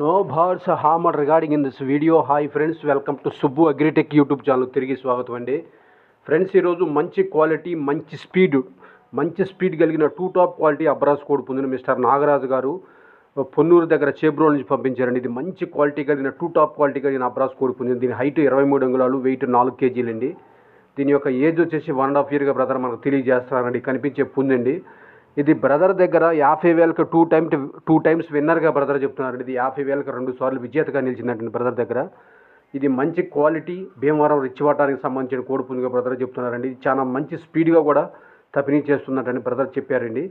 No bars hammer regarding in this video. Hi friends welcome to Subbu Agritech YouTube channel. తిరిగి స్వాగతం అండి. Friends ఈరోజు మంచి quality మంచి స్పీడ్ మంచి స్పీడ్ కలిగిన టూ టాప్ క్వాలిటీ అబ్రాస్ కోడ్ పొందిన మిస్టర్ నాగరాజు గారు పొన్నూరు దగ్గర చేబ్రోల్ నుంచి పంపించారండి. ఇది మంచి క్వాలిటీ కలిగిన టూ టాప్ క్వాలిటీ కలిగిన అబ్రాస్ కోడ్ పొందింది. దీని హైట్ ఇరవై మూడు అంగుళాలు వెయిట్ నాలుగు కేజీలండి. దీని యొక్క ఏజ్ వచ్చేసి వన్ అండ్ హాఫ్ ఇయర్గా బ్రదర్ మనకు తెలియజేస్తారండి కనిపించే పుందండి. ఇది బ్రదర్ దగ్గర యాభై వేలకు టూ టైమ్ టూ టైమ్స్ విన్నర్గా బ్రదర్ చెప్తున్నారండి ఇది యాభై వేలకు రెండు సార్లు విజేతగా నిలిచిందండి బ్రదర్ దగ్గర. ఇది మంచి క్వాలిటీ భీమవరం రిచ్చివాటానికి సంబంధించిన కోడి బ్రదర్ చెప్తున్నారండి. ఇది చాలా మంచి స్పీడ్గా కూడా తపినీ చేస్తున్నట్టని బ్రదర్ చెప్పారండి.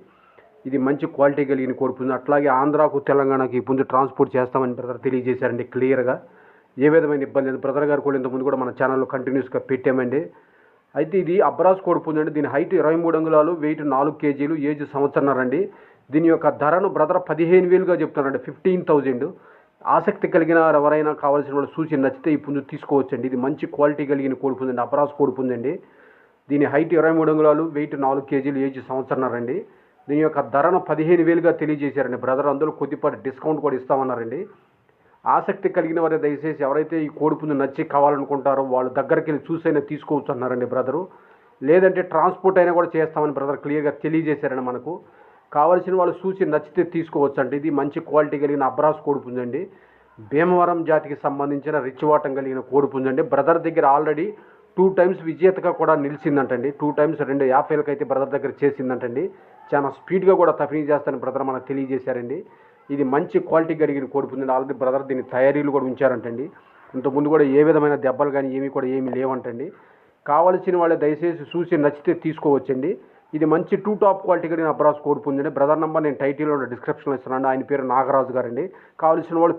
ఇది మంచి క్వాలిటీ కలిగిన కోడి అట్లాగే ఆంధ్రాకు తెలంగాణకి ఈ పుంజు ట్రాన్స్పోర్ట్ చేస్తామని బ్రదర్ తెలియజేశారండి క్లియర్గా. ఏ విధమైన ఇబ్బంది లేదు. బ్రదర్ గారు కూడా ఇంతకుముందు కూడా మన ఛానల్లో కంటిన్యూస్గా పెట్టామండి. అయితే ఇది అబ్రాస్ కోడి పుంజు దీని హైట్ ఇరవై మూడు అంగుళాలు వెయిట్ నాలుగు కేజీలు ఏజ్ సంవత్సరండి దీని యొక్క ధరను బ్రదర్ పదిహేను వేలుగా చెప్తున్నారండి. ఫిఫ్టీన్ థౌజండ్ ఆసక్తి కలిగిన ఎవరైనా కావాల్సిన వాళ్ళు సూచి నచ్చితే ఈ పుంజు తీసుకోవచ్చండి. ఇది మంచి క్వాలిటీ కలిగిన కోడిపుంజండి అబ్రాస్ కోడిపుంజండి దీని హైట్ ఇరవై మూడు అంగుళాలు వెయిట్ నాలుగు కేజీలు ఏజ్ సంవత్సరండి దీని యొక్క ధరను పదిహేను వేలుగా తెలియజేశారండి బ్రదర్. అందులో కొద్దిపాటి డిస్కౌంట్ కూడా ఇస్తామన్నారండి. ఆసక్తి కలిగిన వారు దయచేసి ఎవరైతే ఈ కోడిపుంజు నచ్చి కావాలనుకుంటారో వాళ్ళు దగ్గరికి వెళ్ళి చూసైనా తీసుకోవచ్చు అన్నారండి బ్రదరు. లేదంటే ట్రాన్స్పోర్ట్ అయినా కూడా చేస్తామని బ్రదర్ క్లియర్గా తెలియజేశారండి మనకు. కావాల్సిన వాళ్ళు చూసి నచ్చితే తీసుకోవచ్చు అండి ఇది మంచి క్వాలిటీ కలిగిన అబ్రాస్ కోడిపుంజండి భీమవరం జాతికి సంబంధించిన రిచ్వాటం కలిగిన కోడిపుంజండి బ్రదర్ దగ్గర ఆల్రెడీ టూ టైమ్స్ విజేతగా కూడా నిలిచిందంటండి. టూ టైమ్స్ రెండు యాభైలకు అయితే బ్రదర్ దగ్గర చేసిందంటండి. చాలా స్పీడ్గా కూడా తఫినీ చేస్తానని బ్రదర్ మనకు తెలియజేశారండి. ఇది మంచి క్వాలిటీ కలిగిన కోడిపుంజండి ఆల్రెడీ బ్రదర్ దీని తయారీలు కూడా ఉంచారంటండి. ఇంతకుముందు కూడా ఏ విధమైన దెబ్బలు కానీ ఏమీ కూడా ఏమీ లేవంటండి. కావలసిన వాళ్ళు దయచేసి చూసి నచ్చితే తీసుకోవచ్చండి. ఇది మంచి టూ టాప్ క్వాలిటీ కలిగిన అబ్రాస్ కోడిపుంజండి బ్రదర్ నంబర్ నేను టైటిల్లో డిస్క్రిప్షన్లో ఇస్తున్నాను. ఆయన పేరు నాగరాజు గారండి. కావలసిన వాళ్ళు